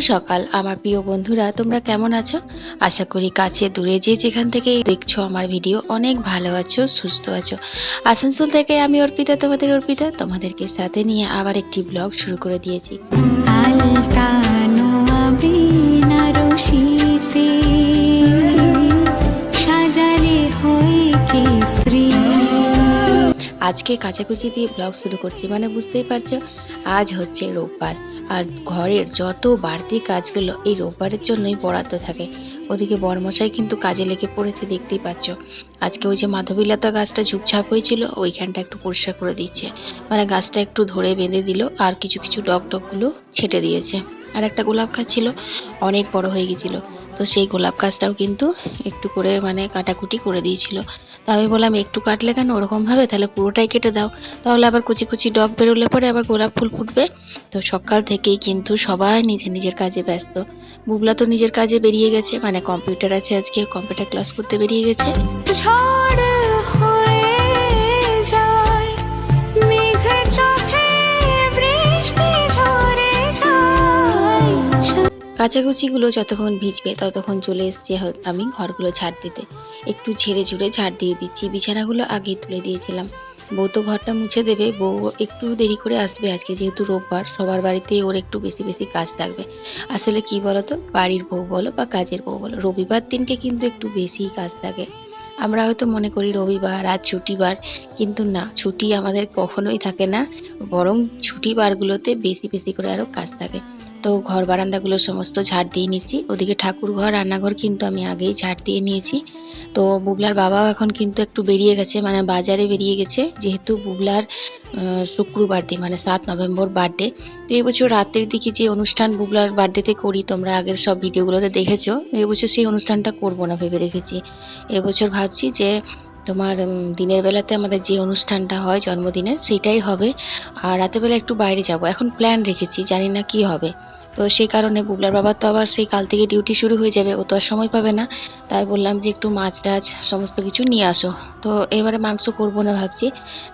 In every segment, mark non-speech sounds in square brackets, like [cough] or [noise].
সকাল। আমার প্রিয় বন্ধুরা, তোমরা কেমন আছো? আশা করি কাছে দূরে যে যেখান থেকে দেখছ আমার ভিডিও, অনেক ভালো আছো, সুস্থ আছো। আসানসোল থেকে আমি অর্পিতা, তোমাদের অর্পিতা, তোমাদেরকে সাথে নিয়ে আবার একটি ব্লগ শুরু করে দিয়েছি। আজকে কাচাকুচি দিয়ে ব্লগ শুরু করছি মানে বুঝতেই পারছ? আজ হচ্ছে রোববার, আর ঘরের যত বাড়তি কাজগুলো এই রোববারের জন্যই বরাদ্দ থাকে। ওদিকে বরমশাই কিন্তু কাজে লেগে পড়েছে, দেখতেই পাচ্ছ। আজকে ওই যে মাধবীলতা গাছটা ঝুপঝাপ হয়েছিল, ওইখানটা একটু পরিষ্কার করে দিচ্ছে। মানে গাছটা একটু ধরে বেঁধে দিল, আর কিছু কিছু ডগ ডগগুলো ছেটে দিয়েছে। আর একটা গোলাপ গাছ ছিল, অনেক বড় হয়ে গেছিল। তো সেই গোলাপ গাছটাও কিন্তু একটু করে মানে কাটাকুটি করে দিয়েছিল। তো আমি বললাম, একটু কাটলে কেন? ওরকমভাবে তাহলে পুরোটাই কেটে দাও। তাহলে আবার কুচি কুচি ডগ বেরোলে পরে আবার গোলাপ ফুল ফুটবে। তো সকাল থেকেই কিন্তু সবাই নিজের নিজের কাজে ব্যস্ত। বুবলা তো নিজের কাজে বেরিয়ে গেছে মানে কম্পিউটার আছে আজকে, কম্পিউটার ক্লাস করতে বেরিয়ে গেছে। কাচাকুচিগুলো যতক্ষণ ভিজবে ততক্ষণ চলে এসছে আমি ঘরগুলো ঝাড় দিতে। একটু ঝেড়ে ঝুড়ে ঝাড় দিয়ে দিচ্ছি। বিছানাগুলো আগে তুলে দিয়েছিলাম। বউ তো ঘরটা মুছে দেবে। বউ একটু দেরি করে আসবে আজকে যেহেতু রোববার। সবার বাড়িতে ওর একটু বেশি বেশি কাজ থাকবে। আসলে কি বলতো? বাড়ির বউ বলো বা কাজের বউ বলো, রবিবার দিনকে কিন্তু একটু বেশি কাজ থাকে। আমরা হয়তো মনে করি রবিবার আজ ছুটিবার, কিন্তু না, ছুটি আমাদের কখনোই থাকে না। বরং ছুটি বারগুলোতে বেশি বেশি করে আরও কাজ থাকে। তো ঘর বারান্দাগুলো সমস্ত ঝাড় দিয়ে নিচ্ছি। ওদিকে ঠাকুর ঘর রান্নাঘর কিন্তু আমি আগেই ঝাড় দিয়ে নিয়েছি। তো বুবলার বাবাও এখন কিন্তু একটু বেরিয়ে গেছে মানে বাজারে বেরিয়ে গেছে, যেহেতু বুবলার শুক্রবার দিন মানে সাত নভেম্বর বার্থডে তো এবছর রাতের দিকে যে অনুষ্ঠান বুবলার বার্থডেতে করি, তোমরা আগের সব ভিডিওগুলোতে দেখেছ। এবছর সেই অনুষ্ঠানটা করব না ভেবে রেখেছি। এবছর ভাবছি যে তোমার দিনের বেলাতে আমাদের যে অনুষ্ঠানটা হয় জন্মদিনের সেটাই হবে। আর রাতের বেলা একটু বাইরে যাব। এখন প্ল্যান রেখেছি, জানি না কি হবে। তো সেই কারণে বুবলার বাবার তো আবার সেই কাল থেকে ডিউটি শুরু হয়ে যাবে, ও তো আর সময় পাবে না। তাই বললাম যে একটু মাছ টাছ সমস্ত কিছু নিয়ে আসো। তো এবারে মাংস করব না ভাবছি।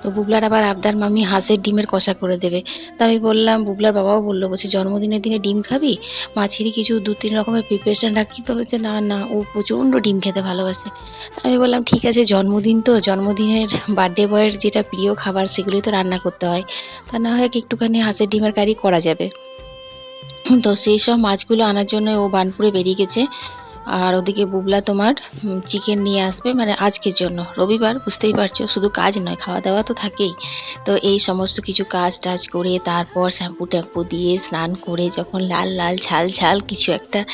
তো বুবলার আবার আবদার মামি হাঁসের ডিমের কষা করে দেবে। তা আমি বললাম, বুবলার বাবাও বলল, বলছে, জন্মদিনের দিনে ডিম খাবি? মাছেরই কিছু দু তিন রকমের প্রিপারেশন রাখি তো? হচ্ছে না না, ও প্রচণ্ড ডিম খেতে ভালোবাসে। আমি বললাম, ঠিক আছে, জন্মদিন তো, জন্মদিনের বার্থডে বয়ের যেটা প্রিয় খাবার সেগুলোই তো রান্না করতে হয়। তা না হয় একটুখানি হাঁসের ডিমের কারি করা যাবে। তো সেই সব মাছগুলো আনার জন্য ও বানপুরে বেরিয়ে গেছে। আর ওদিকে বুবলা তোমার চিকেন নিয়ে আসবে মানে আজকের জন্য। রবিবার, বুঝতেই পারছ? শুধু কাজ নয় খাওয়া দাওয়া তো থাকেই। তো এই সমস্ত কিছু কাজ টাজ করে, তারপর শ্যাম্পু ট্যাম্পু দিয়ে স্নান করে, যখন লাল লাল, ঝাল ঝাল কিছু একটা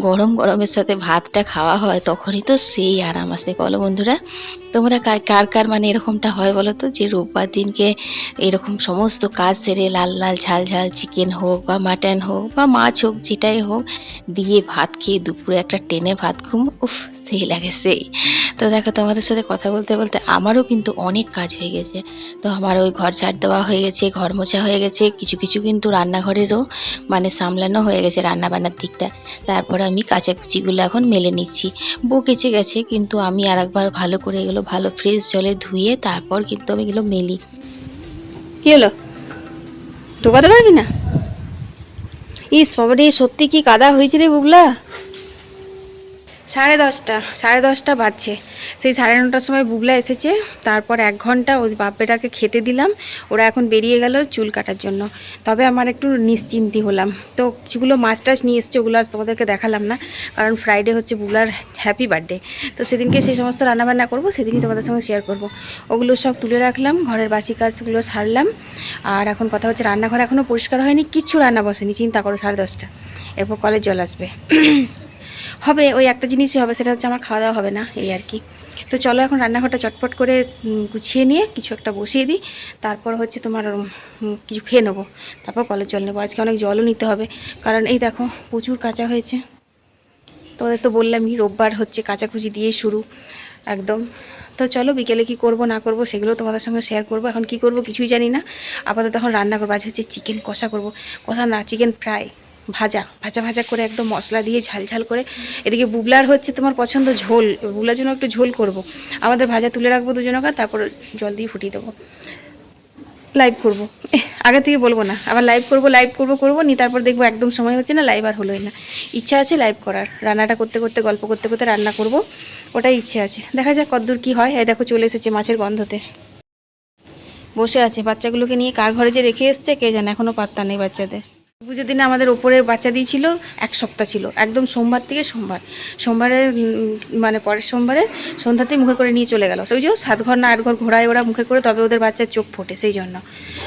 গরম, গরমের সাথে ভাতটা খাওয়া হয়, তখনই তো সেই আরাম আসে। বলো বন্ধুরা, তোমরা কার কার কার মানে এরকমটা হয় বলো তো? যে রোববার দিনকে এরকম সমস্ত কাজ সেরে লাল লাল, ঝাল ঝাল চিকেন হোক বা মাটন হোক বা মাছ হোক, যেটাই হোক, দিয়ে ভাত খেয়ে দুপুরে একটা টেনে ভাত ঘুম, উফ, সেই লাগে সেই তো দেখো, তোমাদের সাথে কথা বলতে বলতে আমারও কিন্তু অনেক কাজ হয়ে গেছে। তো আমার ওই ঘর ঝাড় দেওয়া হয়ে গেছে, ঘর মোছা হয়ে গেছে, কিছু কিছু কিন্তু রান্নাঘরেরও মানে সামলানো হয়ে গেছে রান্না বান্নার দিকটা। তারপর আমি কাচাকুচিগুলো এখন মেলে নিচ্ছি। বউ কেচে গেছে, কিন্তু আমি আর একবার ভালো করে এগুলো ভালো ফ্রেশ জলে ধুয়ে তারপর কিন্তু আমি এগুলো মেলি। কি হলো? ঢোকাতে পারবি না? ইস বাবা রে সত্যি কি কাদা হয়েছে রে বুবলা সাড়ে দশটা সাড়ে দশটা বাজছে। সেই সাড়ে নটার সময় বুবলা এসেছে, তারপর এক ঘণ্টা ওই বাপ্পেটাকে খেতে দিলাম। ওরা এখন বেরিয়ে গেল চুল কাটার জন্য। তবে আমার একটু নিশ্চিন্তি হলাম। তো কিছুগুলো মাছ টাছ নিয়ে এসছে, ওগুলো আজ তোমাদেরকে দেখালাম না। কারণ ফ্রাইডে হচ্ছে বুবলার হ্যাপি বার্থডে তো সেদিনকে সেই সমস্ত রান্নাবান্না করব, সেদিনই তোমাদের সঙ্গে শেয়ার করব। ওগুলো সব তুলে রাখলাম, ঘরের বাসি কাজগুলো সারলাম। আর এখন কথা হচ্ছে রান্নাঘর এখনও পরিষ্কার হয়নি কিচ্ছু রান্না বসেনি, চিন্তা করো সাড়ে দশটা। এরপর কলেজ জল আসবে। হবে, ওই একটা জিনিসই হবে, সেটা হচ্ছে আমার খাওয়া দাওয়া হবে না, এই আর কি। তো চলো এখন রান্নাঘরটা চটপট করে গুছিয়ে নিয়ে কিছু একটা বসিয়ে দিই। তারপর হচ্ছে তোমার কিছু খেয়ে নেব। তারপর কলের জল নেব। আজকে অনেক জলও নিতে হবে। কারণ এই দেখো, প্রচুর কাঁচা হয়েছে। তোমাদের তো বললামই, রোববার হচ্ছে কাচাকুচি দিয়ে শুরু, একদম। তো চলো, বিকেলে কি করব, না করব, সেগুলো তোমাদের সঙ্গে শেয়ার করব। এখন কি করব, কিছুই জানি না। আপাতত এখন রান্না করব আজ হচ্ছে চিকেন কষা করব। কষা না চিকেন ফ্রাই ভাজা ভাজা ভাজা করে একদম মশলা দিয়ে ঝাল ঝাল করে। এদিকে বুবলার হচ্ছে তোমার পছন্দ ঝোল, বুবলার জন্য একটু ঝোল করব। আমাদের ভাজা তুলে রাখব দুজনকার তারপর জল দিয়ে ফুটিয়ে দেবো। লাইভ করব। আগে থেকে বলব না, আবার লাইভ করব লাইভ করব করব নি তারপর দেখব একদম সময় হচ্ছে না লাইভ আর হলোই না। ইচ্ছা আছে লাইভ করার, রান্নাটা করতে করতে, গল্প করতে করতে রান্না করব, ওটাই ইচ্ছে আছে। দেখা যাক কতদূর কী হয়। এই দেখো চলে এসেছে মাছের গন্ধতে। বসে আছে, বাচ্চাগুলোকে নিয়ে কার ঘরে যে রেখে এসছে, কে জানে এখনও পাত্তা নেই বাচ্চাদের। পুজোর দিনে আমাদের ওপরে বাচ্চা দিয়েছিল, এক সপ্তাহ ছিল, একদম সোমবার থেকে সোমবার। সোমবারে মানে পরের সোমবারে সন্ধ্যাতেই মুখে করে নিয়ে চলে গেল। ওই যে সাত ঘর না আট ঘর ঘোরায় ওরা মুখে করে তবে ওদের বাচ্চার চোখ ফোটে সেই জন্য।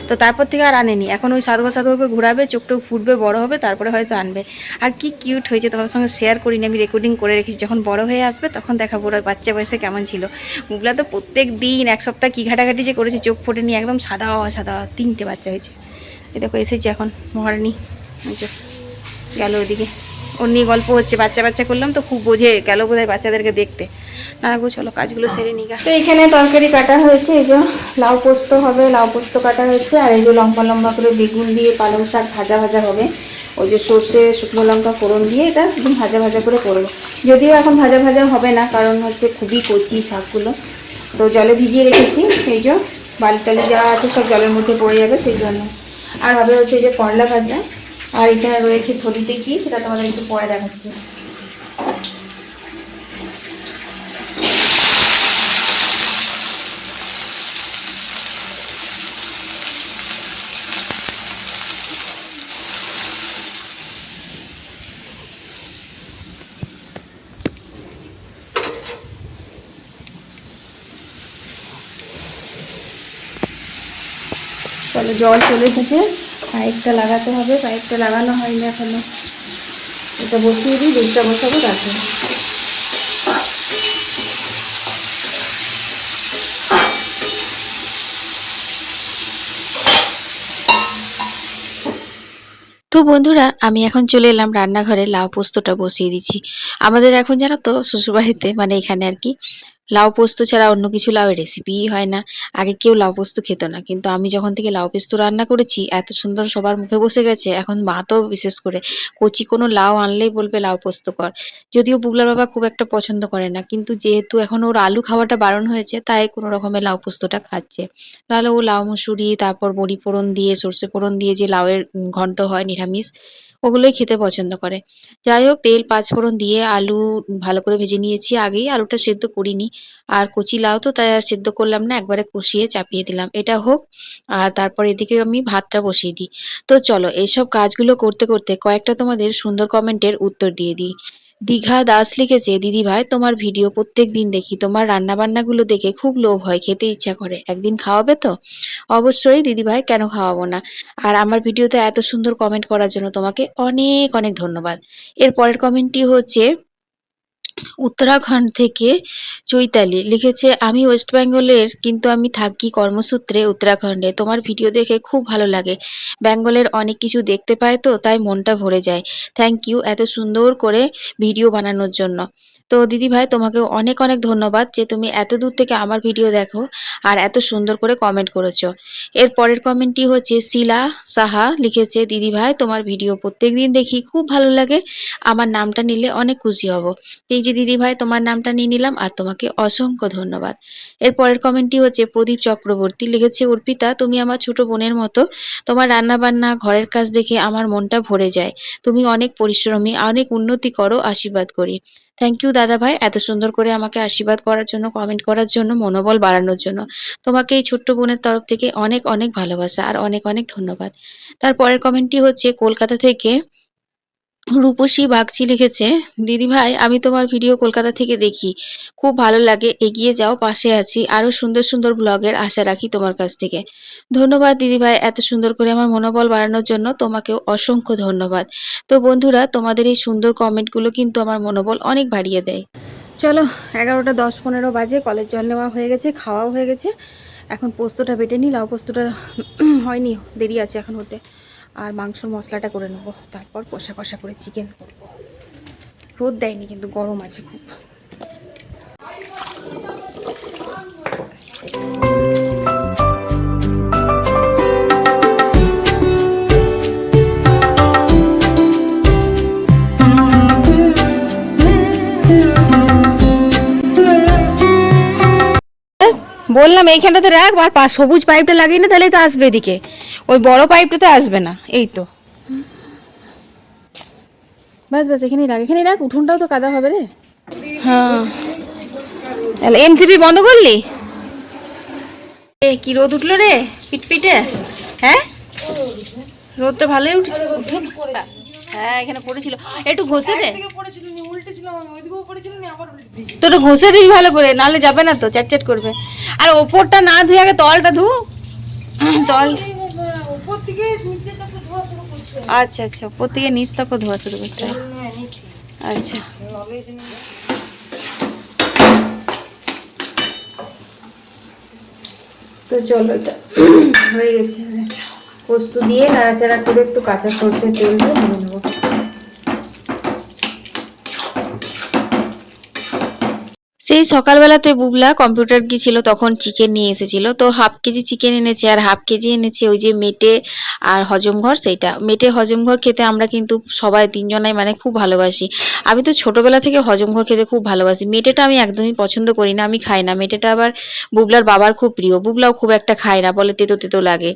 তো তারপর থেকে আর আনেনি। এখন ওই সাত ঘর সাত ঘর করে ঘোরাবে চোখটা ফুটবে, বড় হবে, তারপরে হয়তো আনবে। আর কি কিউট হয়েছে তোমাদের সঙ্গে শেয়ার করিনি, আমি রেকর্ডিং করে রেখেছি। যখন বড় হয়ে আসবে তখন দেখাবো ওরা বাচ্চা বয়সে কেমন ছিল। মুগলা তো প্রত্যেক দিন, এক সপ্তাহ কী ঘাটাঘাটি যে করেছে, চোখ ফোটেনি, একদম সাদা সাদা, তিনটে বাচ্চা হয়েছে। এই দেখো, এসেছি এখন মহারানী। গেল ওদিকে। ওর নিয়ে গল্প হচ্ছে, বাচ্চা বাচ্চা করলাম তো খুব বোঝে, গেল বোধহয় বাচ্চাদেরকে দেখতে। না গো, চলো, কাজগুলো সেরে নিগা তো এখানে তরকারি কাটা হয়েছে, এই যে লাউ পোস্ত হবে, লাউ পোস্ত কাটা হয়েছে, আর এই যে লম্বা লম্বা করে বেগুন দিয়ে পালং শাক ভাজা ভাজা হবে। ওই যে সর্ষে, শুকনো লঙ্কা ফোড়ন দিয়ে এটা একদম ভাজা ভাজা করে করব। যদিও এখন ভাজা ভাজা হবে না, কারণ হচ্ছে খুবই কচি শাকগুলো। তো জলে ভিজিয়ে রেখেছি, এই যে বালি টালি যা আছে সব জলের মধ্যে পড়ে যাবে, সেই জন্য। আর হবে হচ্ছে এই যে করলা ভাজা, আর এখানে রয়েছে থলিতে কি, সেটা তোমাদের একটু পরে দেখাচ্ছি। চলো জল চলে এসেছে। পাইপটা লাগাতে হবে। পাইপটা লাগানো হয়নি এখনও। এটা বসিয়ে দিই, দুধটা বসাবো তারপরে তো বন্ধুরা, আমি এখন চলে এলাম রান্নাঘরে। লাউ পোস্তটা বসিয়ে দিচ্ছি। আমাদের এখন জানো তো, শ্বশুরবাড়িতে মানে এখানে আর কি। লাউ পোস্ত ছাড়া অন্য কিছু লাউয়ের রেসিপিই হয় না। আগে কেউ লাউ পোস্ত খেত না। কিন্তু আমি যখন থেকে লাউ পোস্ত রান্না করেছি, এত সুন্দর সবার মুখে বসে গেছে। এখন মা তো বিশেষ করে কচি কোনো লাউ আনলেই বলবে লাউ পোস্ত কর। যদিও বুগলার বাবা খুব একটা পছন্দ করে না, কিন্তু যেহেতু এখন ওর আলু খাওয়াটা বারণ হয়েছে, তাই কোনো রকমের লাউ পোস্তটা খাচ্ছে। তাহলে ও লাউ মুসুরি, তারপর বড়ি ফোড়ন দিয়ে, সর্ষে ফোড়ন দিয়ে যে লাউয়ের ঘন্ট হয় নিরামিষ ওগুলোই খেতে পছন্দ করে। যাই হোক, তেল পাঁচ ফোড়ন দিয়ে আলু ভালো করে ভেজে নিয়েছি আগেই। আলুটা সেদ্ধ করিনি। আর কচি লাউ তো তাই আর সেদ্ধ করলাম না, একবারে কষিয়ে চাপিয়ে দিলাম। এটা হোক, আর তারপর এদিকে আমি ভাতটা বসিয়ে দিই। তো চলো এইসব কাজগুলো করতে করতে কয়েকটা তোমাদের সুন্দর কমেন্টের উত্তর দিয়ে দিই। দীঘা দাস লিখেছে, দিদি ভাই, তোমার ভিডিও প্রত্যেক দিন দেখি। তোমার রান্না বান্নাগুলো দেখে খুব লোভ হয়, খেতে ইচ্ছা করে। একদিন খাওয়াবে তো? অবশ্যই, দিদি ভাই, কেন খাওয়াবো না? আর আমার ভিডিওতে এত সুন্দর কমেন্ট করার জন্য তোমাকে অনেক অনেক ধন্যবাদ। এর পরের কমেন্টটি হচ্ছে উত্তরাখণ্ড থেকে চৈতালি লিখেছে, আমি ওয়েস্ট বেঙ্গলের, কিন্তু আমি থাকি কর্মসূত্রে উত্তরাখণ্ডে। তোমার ভিডিও দেখে খুব ভালো লাগে। বেঙ্গলের অনেক কিছু দেখতে পায় তো, তাই মনটা ভরে যায়। থ্যাংক ইউ এত সুন্দর করে ভিডিও বানানোর জন্য। তো দিদি ভাই, তোমাকে অনেক অনেক ধন্যবাদ যে তুমি এত দূর থেকে আমার ভিডিও দেখো আর এত সুন্দর করে কমেন্ট করেছ। এর পরের কমেন্টটি হচ্ছে, শিলা সাহা লিখেছে, দিদি ভাই, তোমার ভিডিও প্রত্যেকদিন দেখি, খুব ভালো লাগে। আমার নামটা নিলে অনেক খুশি হব। এই যে দিদি ভাই, তোমার নামটা নিয়ে নিলাম আর তোমাকে অসংখ্য ধন্যবাদ। এর পরের কমেন্টটি হচ্ছে, প্রদীপ চক্রবর্তী লিখেছে, অর্পিতা, তুমি আমার ছোট বোনের মতো। তোমার রান্না বান্না ঘরের কাজ দেখে আমার মনটা ভরে যায়। তুমি অনেক পরিশ্রমী, অনেক উন্নতি করো, আশীর্বাদ করি। থ্যাংক ইউ দাদা ভাই। এত সুন্দর করে আমাকে আশীর্বাদ করার জন্য কমেন্ট করার জন্য, মনোবল বাড়ানোর জন্য তোমাকে এই ছোট্ট বোনের তরফ থেকে অনেক অনেক ভালোবাসা আর অনেক অনেক ধন্যবাদ। তারপরের কমেন্টটি হচ্ছে, কলকাতা থেকে রূপসী বাগচি লিখেছে, দিদি ভাই, আমি তোমার ভিডিও কলকাতা থেকে দেখি। খুব ভালো লাগে, এগিয়ে যাও, পাশে আছি। আরও সুন্দর সুন্দর ব্লগের আশা রাখি তোমার কাছ থেকে। ধন্যবাদ দিদি ভাই এত সুন্দর করে আমার মনোবল বাড়ানোর জন্য, তোমাকেও অসংখ্য ধন্যবাদ। তো বন্ধুরা, তোমাদের এই সুন্দর কমেন্টগুলো কিন্তু আমার মনোবল অনেক বাড়িয়ে দেয়। চলো, এগারোটা দশ পনেরো বাজে কলের জল নেওয়া হয়ে গেছে, খাওয়াও হয়ে গেছে। এখন পোস্তটা বেটে নিই লাউ পোস্তটা হয়নি, দেরি আছে এখন হতে। আর মাংসর মশলাটা করে নেব। তারপর কষা কষা করে চিকেন করব রোদ দেয়নি কিন্তু গরম আছে খুব। বললাম এইখানটাতে রাখ আর পা সবুজ পাইপটা লাগিয়ে না তাহলেই তো আসবে এদিকে। ওই বড় পাইপটাতে আসবে না এই তো। বাস বাস এখানেই রাখ এখানেই রাখ উঠোনটাও তো কাদা হবে রে। হ্যাঁ। এমসিপি বন্ধ করলি? এ কি রোদ উঠল রে পিটপিটে? হ্যাঁ? রোদ তো ভালোই উঠেছে উঠে না। হ্যাঁ এখানে পড়েছিল। একটু ঘষে দে। তো একটু ঘষে দিবি ভালো করে নাহলে যাবে না তো চ্যাট চ্যাট করবে। আর ওপরটা না ধুয়ে আগে তলটা ধু। তল। আচ্ছা আচ্ছা ওপর থেকে নিচ তক ধোয়া শুরু করতে আচ্ছা। তো চলো এটা হয়ে গেছে। পোস্ত দিয়ে নাড়াচাড়া করে একটু কাঁচা সরষের তেল দিয়ে নিয়ে নেব। সেই সকালবেলাতে বুবলা কম্পিউটার গিয়েছিল তখন চিকেন নিয়ে এসেছিল। তো হাফ কেজি চিকেন এনেছে আর হাফ কেজি এনেছে ওই যে মেটে আর হজমঘর সেইটা। মেটে হজমঘর খেতে আমরা কিন্তু সবাই তিনজনাই মানে খুব ভালোবাসি। আমি তো ছোটবেলা থেকে হজমঘর খেতে খুব ভালোবাসি। মেটেটা আমি একদমই পছন্দ করি না, আমি খাই না। মেটেটা আবার বুবলার বাবার খুব প্রিয়। বুবলাও খুব একটা খায় না, বলে তেতো তেতো লাগে।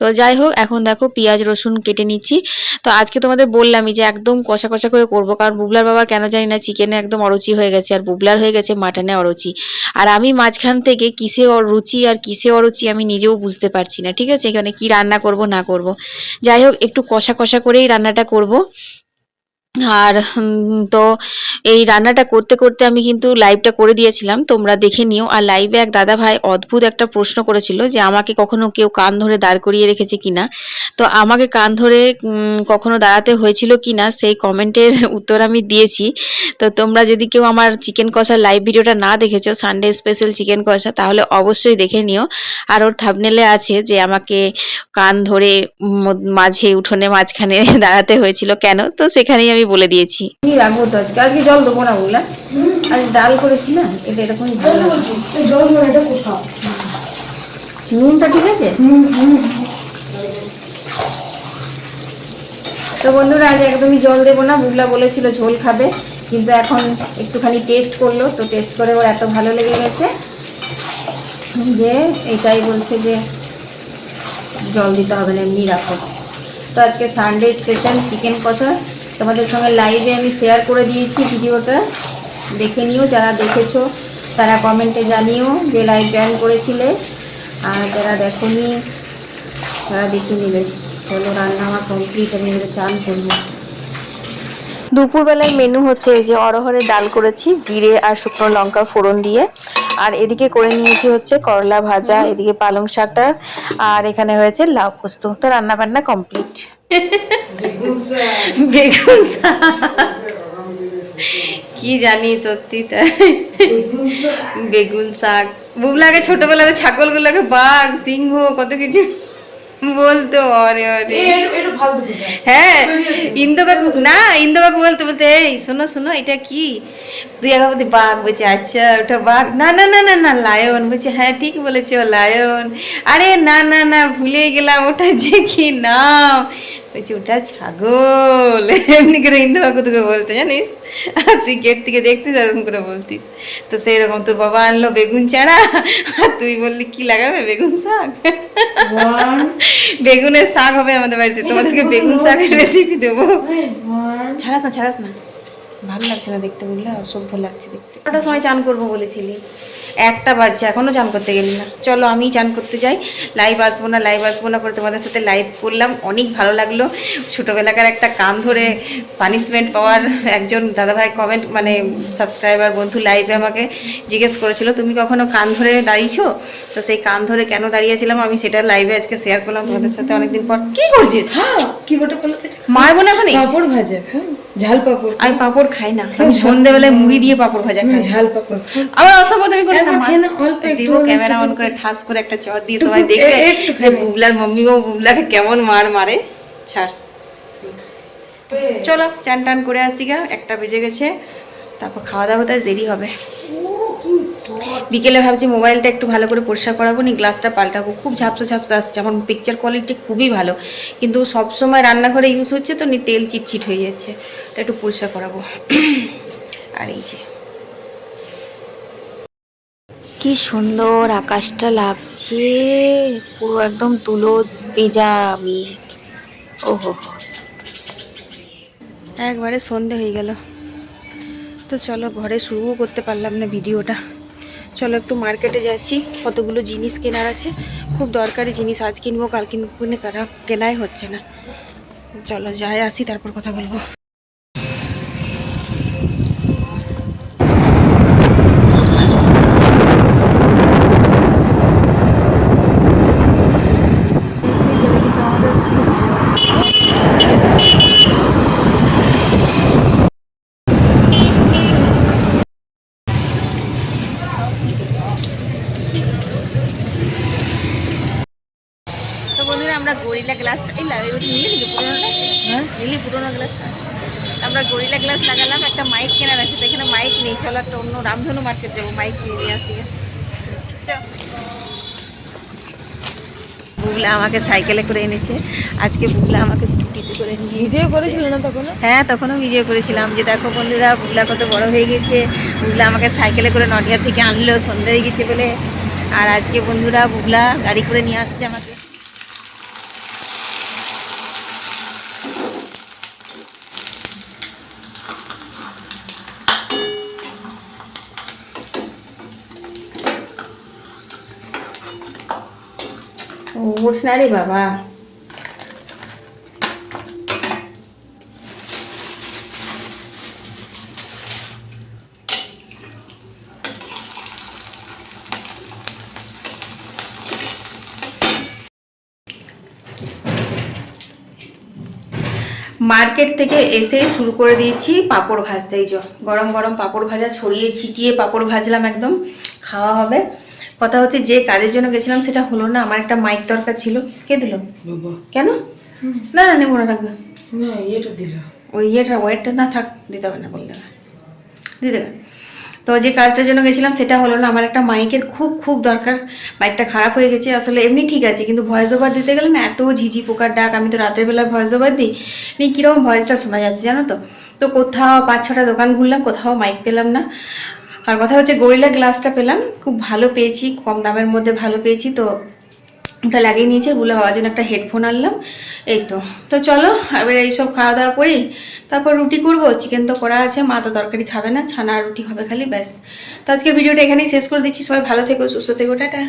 তো যাই হোক, এখন দেখো পেঁয়াজ, রসুন কেটে নিচ্ছি। তো আজকে তোমাদের বললামই যে একদম কষা কষা করে করব, কারণ বুবলার বাবার কেন জানি না চিকেনে একদম অরুচি হয়ে গেছে আর বুবলার হয়ে গেছে মাটনে অরুচি আর আমি মাঝখান থেকে কিসে অ- রুচি আর কিসে অরুচি আমি নিজেও বুঝতে পারছি না, ঠিক আছে? এখানে কি রান্না করব, না করব? যাই হোক, একটু কষা কষা করেই রান্নাটা করব। আর তো এই রান্নাটা করতে করতে আমি কিন্তু লাইভটা করে দিয়েছিলাম। তোমরা দেখে নিও। আর লাইভে এক দাদা ভাই অদ্ভুত একটা প্রশ্ন করেছিল যে, আমাকে কখনো কেউ কান ধরে দাঁড় করিয়ে রেখেছে কিনা তো আমাকে কান ধরে কখনো দাঁড়াতে হয়েছিল কিনা সেই কমেন্টের [laughs] উত্তর আমি দিয়েছি। তো তোমরা যদি কেউ আমার চিকেন কষা লাইভ ভিডিওটা না দেখেছ সানডে স্পেশাল চিকেন কষা, তাহলে অবশ্যই দেখে নিও। আর ওর থাবনেলে আছে যে, আমাকে কান ধরে মাঝে উঠোনে মাঝখানে [laughs] দাঁড়াতে হয়েছিল কেন? তো সেখানেই আমি বলে দিয়েছি। রাখব তো আজকে। আজকে জল দেবো না বললাম। আজ ডাল করেছি না, এটা লাগে। নুনটা ঠিক আছে? তো বন্ধুরা, আজ একদমই জল দেবো না। বুগলা বলেছিল ঝোল খাবে, কিন্তু এখন একটুখানি টেস্ট করল, তো টেস্ট করে ওর এত ভালো লেগে গেছে যে এটাই বলছে যে জল দিতে হবে না, এমনি রাখো। তো আজকে সানডে স্পেশাল চিকেন কষা। তোমাদের সঙ্গে লাইভে আমি শেয়ার করে দিয়েছি ভিডিওটা। দেখে নিও, যারা দেখেছ, তারা কমেন্টে জানিও যে লাইভ জয়েন করেছিলে। আর যারা দেখোনি, তারা দেখে নেবে। চলো, রান্না আমার কমপ্লিট আমি এবারে চান করব। দুপুরবেলায় মেনু হচ্ছে এই যে অরহরের ডাল করেছি, জিরে আর শুকনো লঙ্কা ফোড়ন দিয়ে। আর এদিকে করে নিয়েছি হচ্ছে করলা ভাজা, এদিকে পালং শাকটা, আর এখানে হয়েছে লাউ পোস্ত। তো রান্না বান্না কমপ্লিট। বেগুন। কি জানি সত্যি তাই। বেগুন শাক। বুবলাকে ছোটবেলাতে ছাগলগুলোকে বাঘ, সিংহ, কত কিছু। বলতো অরে অরে হ্যাঁ ইন্দু কাকু না ইন্দু কাকু বলতে বলতে এই শোনো শোনো এটা কি? তুই আগে বলতে বাঘ বলছে আচ্ছা ওটা বাঘ। না না না না না লায়ন বলছে হ্যাঁ ঠিক বলেছ লায়ন। আরে না না না ভুলে গেলাম ওটা যে কি নাম? বলছি ওটা ছাগল। [laughs] এমনি করে ইন্দু কাকু তোকে বলতে জানিস? আর [laughs] তুই গেট থেকে দেখতিস এরকম করে বলতিস। তো সেই রকম তোর বাবা আনলো বেগুন চারা [laughs] আর তুই বললি কি লাগাবে বেগুন শাক? বেগুনের শাক হবে আমাদের বাড়িতে তোমাদেরকে বেগুন শাকের রেসিপি দেবো। ছাড়াস না ছাড়াস না। ভালো লাগছে না দেখতে বললে অসভ্য লাগছে দেখতে। কটার সময় চান করব বলেছিলি। একটা বাজছে এখনও চান করতে গেলি না। চলো আমি চান করতে যাই। লাইভ আসব না লাইভ আসব না করে তোমাদের সাথে লাইভ করলাম। অনেক ভালো লাগল। ছোটোবেলাকার একটা কান ধরে পানিশমেন্ট পাওয়ার একজন দাদাভাই কমেন্ট মানে সাবস্ক্রাইবার বন্ধু লাইভে আমাকে জিজ্ঞেস করেছিল তুমি কখনো কান ধরে দাঁড়িয়েছো? তো সেই কান ধরে কেন দাঁড়িয়েছিলাম আমি সেটা লাইভে আজকে শেয়ার করলাম তোমাদের সাথে অনেকদিন পর। কি করছিস? হ্যাঁ কি বটে মারবো না এখন পাপড় ভাজা হ্যাঁ ঝাল পাপড়। আমি পাপড় খাই না। আমি সন্ধ্যাবেলায় মুড়ি দিয়ে পাপড় ভাজা খাই। ঝাল পাপড় আবার অসভ্য করে করি না খাই না, অল্প একটু, দিব ক্যামেরা অন করে ঠাস করে একটা চট দিয়ে সবাই দেখে যে বুবলার মাম্মি ও বুবলাকে কেমন মার মারে। ছাড়। চলো চান টান করে আসি গা একটা বেজে গেছে। তারপর খাওয়া দাওয়া হতে দেরি হবে। বিকেলে ভাবছি মোবাইলটা একটু ভালো করে পরিষ্কার করাবো নি গ্লাসটা পাল্টাবো। খুব ঝাপসা ঝাপসা আসছে আমার পিকচার কোয়ালিটি খুবই ভালো। কিন্তু সব সময় রান্নাঘরে ইউজ হচ্ছে তো নি তেল চিটচিট হয়ে যাচ্ছে। এটা একটু পরিষ্কার করাবো। আর এই যে। কি সুন্দর আকাশটা লাগছে পুরো একদম তুলো ভেজা মেঘ। ওহো। একবারে সন্ধে হয়ে গেল। তো চলো ঘরে শুরুও করতে পারলাম না ভিডিওটা। চলো একটু মার্কেটে যাচ্ছি, কতগুলো জিনিস কেনার আছে, খুব দরকারি জিনিস আজ কিনবো, কাল কিনবো, কিনে কেনা কেনাই হচ্ছে না। চলো যাই আসি, তারপর কথা বলব তো বন্ধুরা আমরা গরিলা গ্লাসটা এই লাগে ওটা নিয়ে নিলি পুরোনোটা হ্যাঁ নিলি পুরোনো গ্লাসটা আমরা গরিলা গ্লাস লাগালাম একটা মাইক কেনার আছে তো এখানে মাইক নেই চলো একটা অন্য রামধনু মার্কেট যাব মাইক কিনে নিয়ে আসি চ বুগলা আমাকে সাইকেলে করে এনেছে। আজকে বুগলা আমাকে স্কুটিতে করে নিয়ে ভিডিও করেছিল না তখন হ্যাঁ তখনও ভিডিও করেছিলাম। যে দেখো বন্ধুরা বুগলা কত বড় হয়ে গেছে। বুগলা আমাকে সাইকেলে করে নডিয়া থেকে আনলো সন্ধ্যে হয়ে গেছে বলে। আর আজকে বন্ধুরা বুগলা গাড়ি করে নিয়ে আসছে আমাকে। রে বাবা। মার্কেট থেকে এসে শুরু করে দিয়েছি পাঁপড় ভাজতে। এই গরম গরম পাঁপড় ভাজা, ছড়িয়ে ছিটিয়ে পাঁপড় ভাজলাম একদম। খাওয়া হবে। কথা হচ্ছে যে কাজের জন্য গেছিলাম সেটা হলো না আমার একটা মাইক দরকার ছিল। কে দিল? কেন? না না নেব না রাখবে। না এটা দিল। ওই ইয়েটা ওয়েটটা না থাক দিতে হবে না বলে দেবে। দিয়ে দেবে তো যে কাজটার জন্য গেছিলাম সেটা হলো না আমার একটা মাইকের খুব খুব দরকার। মাইকটা খারাপ হয়ে গেছে আসলে এমনি ঠিক আছে কিন্তু ভয়েস ওভার দিতে গেলে না এত ঝিঝি পোকার ডাক আমি তো রাতের বেলা ভয়েস ওভার দিই। নি কীরকম ভয়েসটা শোনা যাচ্ছে জানো তো? তো কোথাও পাঁচ ছটা দোকান ঘুরলাম কোথাও মাইক পেলাম না। আর কথা হচ্ছে গরিলা গ্লাসটা পেলাম, খুব ভালো পেয়েছি, কম দামের মধ্যে ভালো পেয়েছি, তো ওটা লাগিয়ে নিয়েছে, বলে হওয়ার জন্য একটা হেডফোন আনলাম, এই তো। তো চলো, এবার এইসব খাওয়া দাওয়া করি, তারপর রুটি করব চিকেন তো করা আছে, মা তো তরকারি খাবে না, ছানা রুটি হবে খালি, ব্যাস। তো আজকে ভিডিওটা এখানেই শেষ করে দিচ্ছি, সবাই ভালো থেকো, সুস্থ থেকো, টাটা।